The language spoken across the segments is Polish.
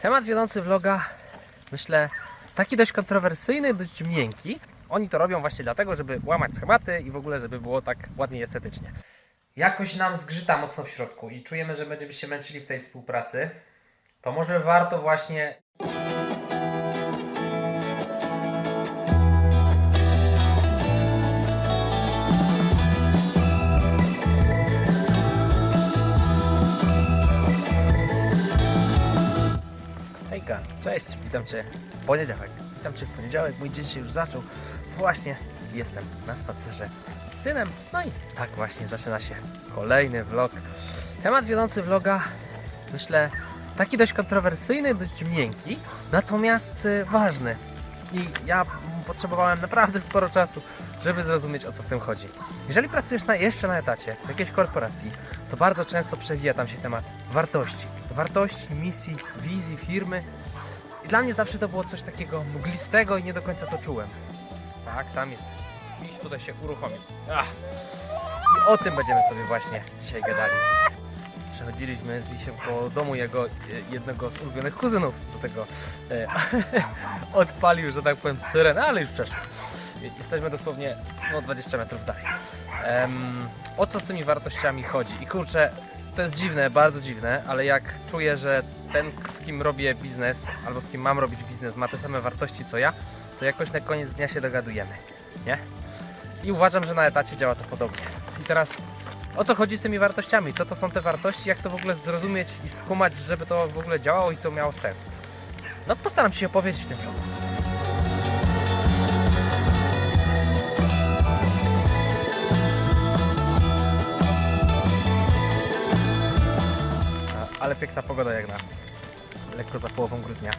Temat wiodący vloga, myślę, taki dość kontrowersyjny, dość miękki. Oni to robią właśnie dlatego, żeby łamać schematy i w ogóle, żeby było tak ładnie estetycznie. Jakoś nam zgrzyta mocno w środku i czujemy, że będziemy się męczyli w tej współpracy. To może warto właśnie cześć, witam Cię w poniedziałek. Witam Cię w poniedziałek, mój dzień się już zaczął. Właśnie jestem na spacerze z synem. No i tak właśnie zaczyna się kolejny vlog. Temat wiodący vloga, myślę, taki dość kontrowersyjny, dość miękki, natomiast y, ważny. I ja potrzebowałem naprawdę sporo czasu, żeby zrozumieć o co w tym chodzi. Jeżeli pracujesz na, jeszcze na etacie w jakiejś korporacji, to bardzo często przewija tam się temat wartości. Wartości, misji, wizji firmy. Dla mnie zawsze to było coś takiego mglistego i nie do końca to czułem. Tak, tam jest. Miś tutaj się uruchomił. Ach. I o tym będziemy sobie właśnie dzisiaj gadali. Przechodziliśmy z Lisiem po domu jego jednego z ulubionych kuzynów. Do tego e, odpalił, że tak powiem, syrenę, ale już przeszło. Jesteśmy dosłownie no, 20 metrów dalej. Em, o co z tymi wartościami chodzi? I kurczę, to jest dziwne, bardzo dziwne, ale jak czuję, że ten, z kim robię biznes, albo z kim mam robić biznes, ma te same wartości co ja, to jakoś na koniec dnia się dogadujemy, nie? I uważam, że na etacie działa to podobnie. I teraz o co chodzi z tymi wartościami? Co to są te wartości? Jak to w ogóle zrozumieć i skumać, żeby to w ogóle działało i to miało sens? No postaram się opowiedzieć w tym vlogu. Ale piękna pogoda jak na lekko za połową grudnia.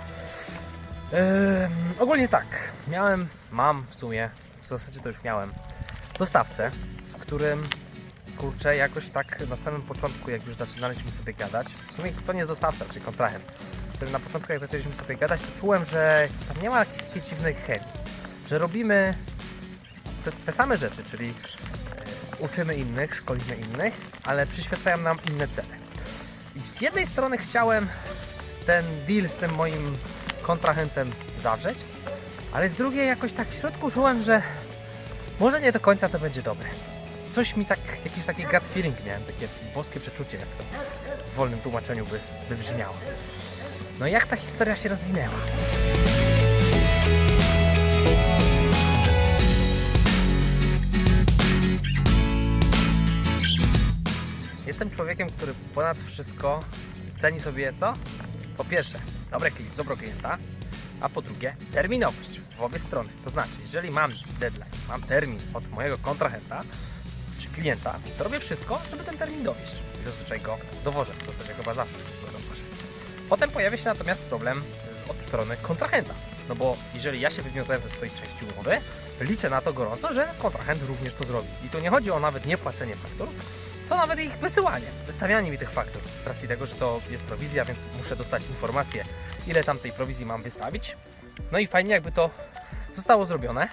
Ogólnie tak, miałem, mam w sumie, w zasadzie to już miałem, dostawcę, z którym kurczę, jakoś tak na samym początku, jak już zaczynaliśmy sobie gadać, w sumie to nie jest dostawca, czyli kontrahent, z którym na początku, jak zaczęliśmy sobie gadać, to czułem, że tam nie ma jakiejś takiej dziwnej chemii, że robimy te, te same rzeczy, czyli e, uczymy innych, szkolimy innych, ale przyświecają nam inne cele. Z jednej strony chciałem ten deal z tym moim kontrahentem zawrzeć, ale z drugiej jakoś tak w środku czułem, że może nie do końca to będzie dobre. Coś mi tak, jakiś taki gut feeling miałem, takie boskie przeczucie, jak to w wolnym tłumaczeniu by, by brzmiało. No i jak ta historia się rozwinęła? Jestem człowiekiem, który ponad wszystko ceni sobie co? Po pierwsze, dobre klient, dobro klienta, a po drugie, terminowość w obie strony. To znaczy, jeżeli mam deadline, mam termin od mojego kontrahenta czy klienta, to robię wszystko, żeby ten termin dowieść. I zazwyczaj go dowożę, w zasadzie chyba zawsze go dowożę. Potem pojawia się natomiast problem z, od strony kontrahenta. No bo jeżeli ja się wywiązałem ze swojej części umowy, liczę na to gorąco, że kontrahent również to zrobi. I tu nie chodzi o nawet nie płacenie faktur, co nawet ich wysyłanie, wystawianie mi tych faktur. Z racji tego, że to jest prowizja, więc muszę dostać informację, ile tam tej prowizji mam wystawić. No i fajnie, jakby to zostało zrobione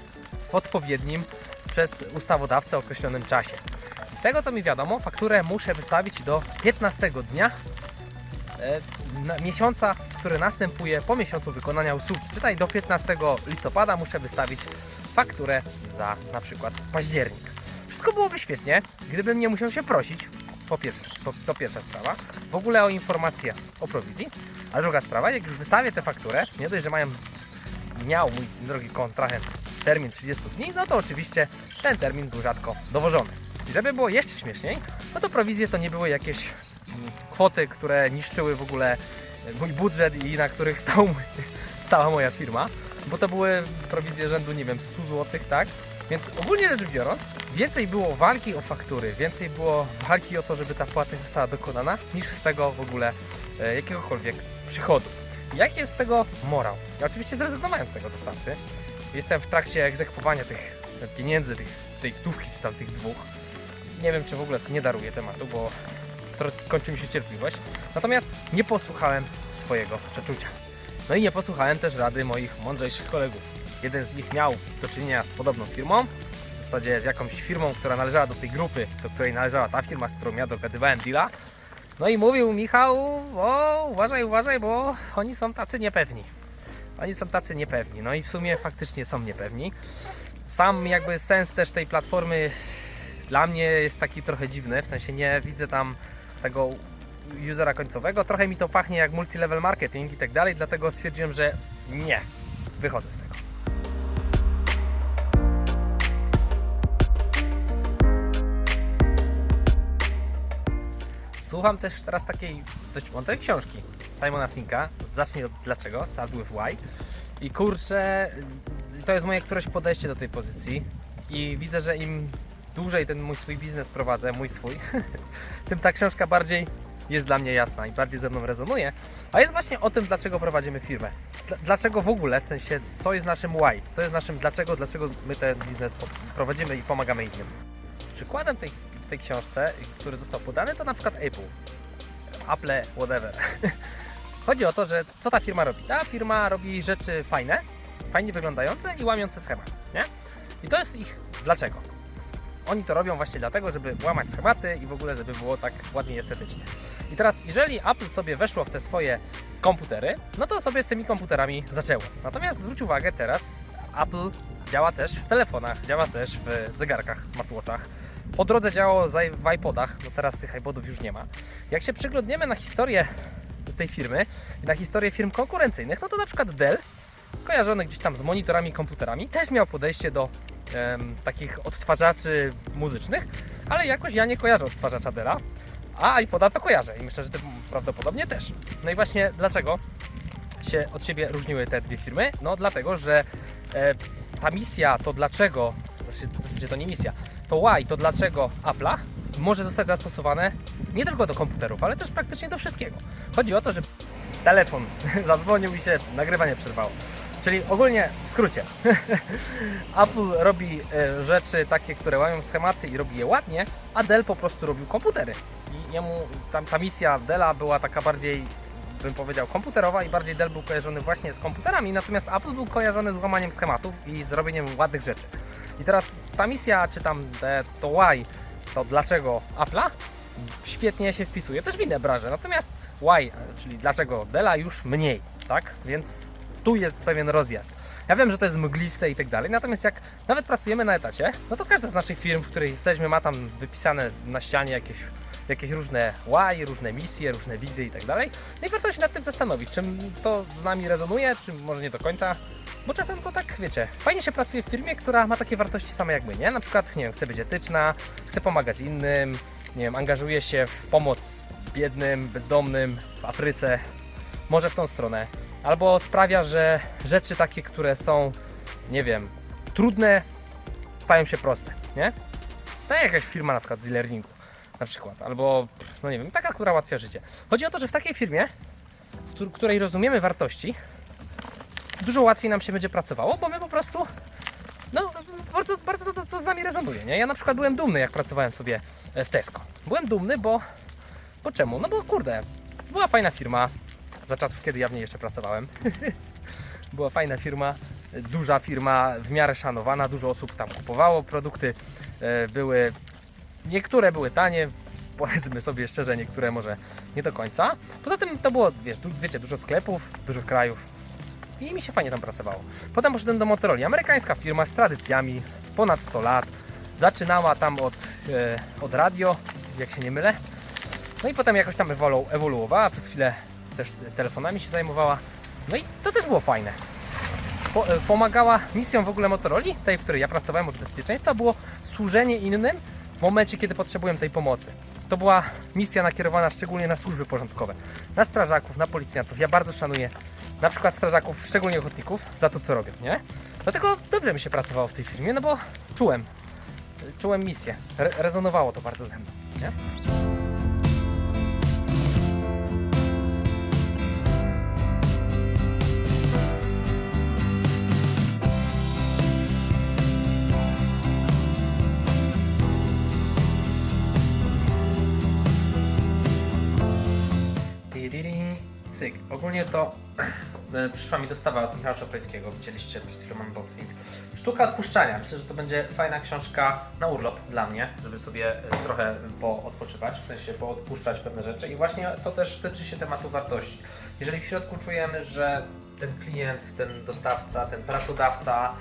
w odpowiednim przez ustawodawcę określonym czasie. Z tego co mi wiadomo, fakturę muszę wystawić do 15 dnia e, miesiąca, który następuje po miesiącu wykonania usługi. Czytaj do 15 listopada muszę wystawić fakturę za na przykład październik. Wszystko byłoby świetnie, gdybym nie musiał się prosić. Po pierwsze, to, to pierwsza sprawa. W ogóle o informację o prowizji. A druga sprawa, jak już wystawię tę fakturę, nie dość, że mają, miał mój drogi kontrahent termin 30 dni, no to oczywiście ten termin był rzadko dowożony. I żeby było jeszcze śmieszniej, no to prowizje to nie były jakieś mm, kwoty, które niszczyły w ogóle mój budżet i na których stał, stała moja firma, bo to były prowizje rzędu, nie wiem, 100 zł, tak? Więc ogólnie rzecz biorąc, więcej było walki o faktury, więcej było walki o to, żeby ta płatność została dokonana, niż z tego w ogóle e, jakiegokolwiek przychodu. Jaki jest z tego morał? Ja oczywiście zrezygnowałem z tego dostawcy. Jestem w trakcie egzekwowania tych pieniędzy, tych, tej stówki czy tam tych dwóch. Nie wiem, czy w ogóle nie daruję tematu, bo kończy mi się cierpliwość. Natomiast nie posłuchałem swojego przeczucia. No i nie posłuchałem też rady moich mądrzejszych kolegów. Jeden z nich miał do czynienia z podobną firmą, w zasadzie z jakąś firmą, która należała do tej grupy, do której należała ta firma, z którą ja dogadywałem deala. No i mówił Michał, o uważaj, uważaj, bo oni są tacy niepewni. Oni są tacy niepewni. No i w sumie faktycznie są niepewni. Sam jakby sens też tej platformy dla mnie jest taki trochę dziwny, w sensie nie widzę tam tego usera końcowego. Trochę mi to pachnie jak multilevel marketing i tak dalej, dlatego stwierdziłem, że nie, wychodzę z tego. Słucham też teraz takiej dość mądrej książki Simona Sinka. Zacznij od dlaczego, Start with Why. I kurczę, to jest moje któreś podejście do tej pozycji. I widzę, że im dłużej ten mój swój biznes prowadzę, mój swój, tym ta książka bardziej jest dla mnie jasna i bardziej ze mną rezonuje. A jest właśnie o tym, dlaczego prowadzimy firmę. Dl- Dlaczego w ogóle, w sensie, co jest naszym why, co jest naszym dlaczego, dlaczego my ten biznes prowadzimy i pomagamy innym. Przykładem tej, w tej książce, który został podany, to na przykład Apple. Apple, whatever. Chodzi o to, że co ta firma robi? Ta firma robi rzeczy fajne, fajnie wyglądające i łamiące schemat, nie? I to jest ich dlaczego. Oni to robią właśnie dlatego, żeby łamać schematy i w ogóle, żeby było tak ładnie estetycznie. I teraz, jeżeli Apple sobie weszło w te swoje komputery, no to sobie z tymi komputerami zaczęło. Natomiast zwróć uwagę teraz, Apple działa też w telefonach, działa też w zegarkach, smartwatchach. Po drodze działało w iPodach, no teraz tych iPodów już nie ma. Jak się przyglądniemy na historię tej firmy i na historię firm konkurencyjnych, no to na przykład Dell, kojarzony gdzieś tam z monitorami, komputerami, też miał podejście do em, takich odtwarzaczy muzycznych, ale jakoś ja nie kojarzę odtwarzacza Della, a iPoda to kojarzę i myślę, że ty prawdopodobnie też. No i właśnie dlaczego się od siebie różniły te dwie firmy? No dlatego, że e, ta misja, to dlaczego, w zasadzie to nie misja, to why, to dlaczego Apple'a może zostać zastosowane nie tylko do komputerów, ale też praktycznie do wszystkiego. Chodzi o to, że telefon zadzwonił i się nagrywanie przerwało. Czyli ogólnie w skrócie, Apple robi e, rzeczy takie, które łamią schematy i robi je ładnie, a Dell po prostu robił komputery. I jemu tam, ta misja Della była taka bardziej, bym powiedział, komputerowa i bardziej Dell był kojarzony właśnie z komputerami, natomiast Apple był kojarzony z łamaniem schematów i z robieniem ładnych rzeczy. I teraz ta misja, czy tam te, to why, to dlaczego Apple'a, świetnie się wpisuje też w inne branże. Natomiast why, czyli dlaczego Della już mniej, tak? Więc tu jest pewien rozjazd. Ja wiem, że to jest mgliste i tak dalej, natomiast jak nawet pracujemy na etacie, no to każda z naszych firm, w której jesteśmy, ma tam wypisane na ścianie jakieś, jakieś różne why, różne misje, różne wizje i tak dalej. No i warto się nad tym zastanowić, czym to z nami rezonuje, czy może nie do końca. Bo czasem to tak, wiecie, fajnie się pracuje w firmie, która ma takie wartości same jak my, nie? Na przykład, nie wiem, chce być etyczna, chce pomagać innym, nie wiem, angażuje się w pomoc biednym, bezdomnym w Afryce, może w tą stronę. Albo sprawia, że rzeczy takie, które są, nie wiem, trudne, stają się proste, nie? Tak jak jakaś firma na przykład z e-learningu, na przykład, albo, no nie wiem, taka, która ułatwia życie. Chodzi o to, że w takiej firmie, któr- której rozumiemy wartości, dużo łatwiej nam się będzie pracowało, bo my po prostu, no, bardzo, bardzo to, to, z nami rezonuje, nie? Ja na przykład byłem dumny, jak pracowałem sobie e, w Tesco. Byłem dumny, bo, bo czemu? No bo kurde, była fajna firma, za czasów, kiedy ja w niej jeszcze pracowałem. była fajna firma, duża firma, w miarę szanowana, dużo osób tam kupowało produkty, e, były, niektóre były tanie, powiedzmy sobie szczerze, niektóre może nie do końca. Poza tym to było, wiesz, wiecie, dużo sklepów, dużo krajów, i mi się fajnie tam pracowało. Potem poszedłem do Motorola, amerykańska firma z tradycjami, ponad 100 lat. Zaczynała tam od, e, od radio, jak się nie mylę. No i potem jakoś tam ewolu, ewoluowała, przez chwilę też telefonami się zajmowała. No i to też było fajne. Po, e, pomagała misją w ogóle Motorola, tej, w której ja pracowałem od bezpieczeństwa, było służenie innym w momencie, kiedy potrzebują tej pomocy. To była misja nakierowana szczególnie na służby porządkowe, na strażaków, na policjantów. Ja bardzo szanuję na przykład strażaków, szczególnie ochotników, za to, co robią, nie? Dlatego dobrze mi się pracowało w tej firmie, no bo czułem, czułem misję. Re rezonowało to bardzo ze mną, nie? Cyk. Ogólnie to e, przyszła mi dostawa od Michała Szafrańskiego, widzieliście przed chwilą unboxing. Sztuka odpuszczania. Myślę, że to będzie fajna książka na urlop dla mnie, żeby sobie e, trochę poodpoczywać, w sensie poodpuszczać pewne rzeczy. I właśnie to też tyczy się tematu wartości. Jeżeli w środku czujemy, że ten klient, ten dostawca, ten pracodawca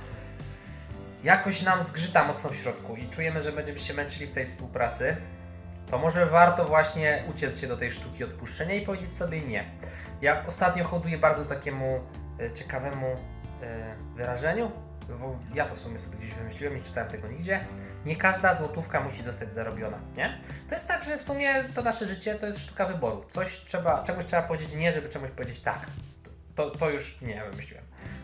jakoś nam zgrzyta mocno w środku i czujemy, że będziemy się męczyli w tej współpracy, to może warto właśnie uciec się do tej sztuki odpuszczenia i powiedzieć sobie nie. Ja ostatnio hoduję bardzo takiemu e, ciekawemu e, wyrażeniu, ja to w sumie sobie gdzieś wymyśliłem i czytałem tego nigdzie. Nie każda złotówka musi zostać zarobiona, nie? To jest tak, że w sumie to nasze życie to jest sztuka wyboru. Coś trzeba, czegoś trzeba powiedzieć nie, żeby czemuś powiedzieć tak. To, to już nie ja wymyśliłem.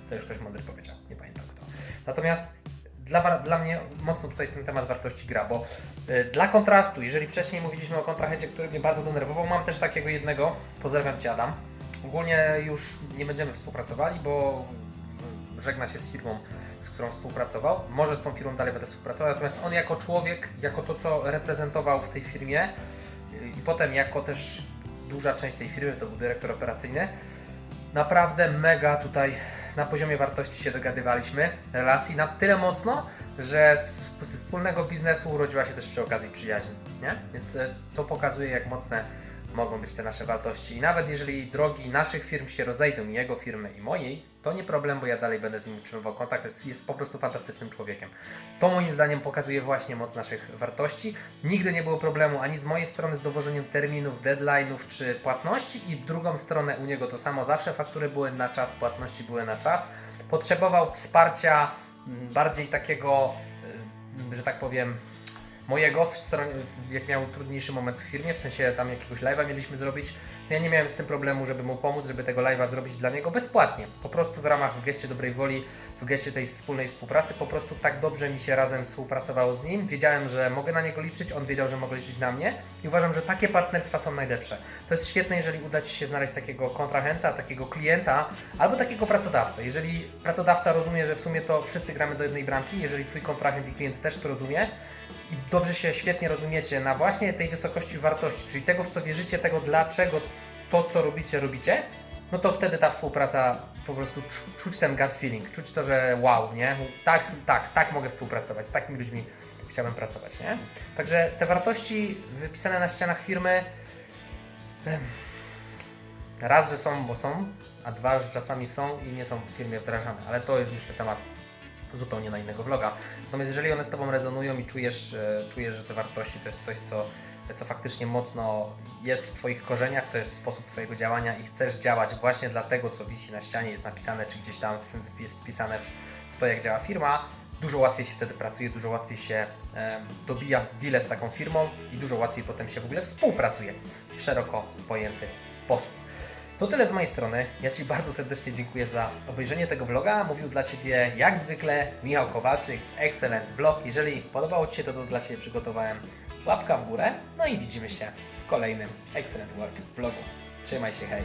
To już ktoś mądry powiedział, nie pamiętam kto. Natomiast dla, dla mnie mocno tutaj ten temat wartości gra, bo y, dla kontrastu, jeżeli wcześniej mówiliśmy o kontrahencie, który mnie bardzo denerwował, mam też takiego jednego, pozdrawiam Cię Adam. Ogólnie już nie będziemy współpracowali, bo żegna się z firmą, z którą współpracował. Może z tą firmą dalej będę współpracował, natomiast on jako człowiek, jako to, co reprezentował w tej firmie i potem jako też duża część tej firmy, to był dyrektor operacyjny, naprawdę mega tutaj na poziomie wartości się dogadywaliśmy, relacji na tyle mocno, że z wspólnego biznesu urodziła się też przy okazji przyjaźń, nie? Więc e, to pokazuje, jak mocne mogą być te nasze wartości. I nawet jeżeli drogi naszych firm się rozejdą, jego firmy, i mojej, to nie problem, bo ja dalej będę z nim utrzymywał kontakt. Jest, jest po prostu fantastycznym człowiekiem. To moim zdaniem pokazuje właśnie moc naszych wartości. Nigdy nie było problemu ani z mojej strony z dowożeniem terminów, deadline'ów czy płatności i w drugą stronę u niego to samo. Zawsze faktury były na czas, płatności były na czas. Potrzebował wsparcia mm, bardziej takiego, y, że tak powiem, mojego, w stronie, jak miał trudniejszy moment w firmie, w sensie tam jakiegoś live'a mieliśmy zrobić, ja nie miałem z tym problemu, żeby mu pomóc, żeby tego live'a zrobić dla niego bezpłatnie. Po prostu w ramach w geście dobrej woli, w geście tej wspólnej współpracy, po prostu tak dobrze mi się razem współpracowało z nim. Wiedziałem, że mogę na niego liczyć, on wiedział, że mogę liczyć na mnie i uważam, że takie partnerstwa są najlepsze. To jest świetne, jeżeli uda Ci się znaleźć takiego kontrahenta, takiego klienta albo takiego pracodawcę. Jeżeli pracodawca rozumie, że w sumie to wszyscy gramy do jednej bramki, jeżeli Twój kontrahent i klient też to rozumie, i dobrze się świetnie rozumiecie na właśnie tej wysokości wartości, czyli tego, w co wierzycie, tego, dlaczego to, co robicie, robicie, no to wtedy ta współpraca po prostu czu- czuć ten gut feeling, czuć to, że wow, nie? Tak, tak, tak mogę współpracować, z takimi ludźmi chciałbym pracować, nie? Także te wartości wypisane na ścianach firmy raz, że są, bo są, a dwa, że czasami są i nie są w firmie wdrażane, ale to jest myślę temat zupełnie na innego vloga. Natomiast jeżeli one z Tobą rezonują i czujesz, e, czujesz że te wartości to jest coś, co, co faktycznie mocno jest w Twoich korzeniach, to jest sposób Twojego działania i chcesz działać właśnie dla tego, co wisi na ścianie, jest napisane, czy gdzieś tam jest wpisane w, w to, jak działa firma, dużo łatwiej się wtedy pracuje, dużo łatwiej się e, dobija w deale z taką firmą i dużo łatwiej potem się w ogóle współpracuje w szeroko pojęty sposób. To tyle z mojej strony. Ja Ci bardzo serdecznie dziękuję za obejrzenie tego vloga. Mówił dla Ciebie jak zwykle Michał Kowalczyk z Excellent Vlog. Jeżeli podobało Ci się to, co dla Ciebie przygotowałem, łapka w górę. No i widzimy się w kolejnym Excellent Work vlogu. Trzymaj się, hej!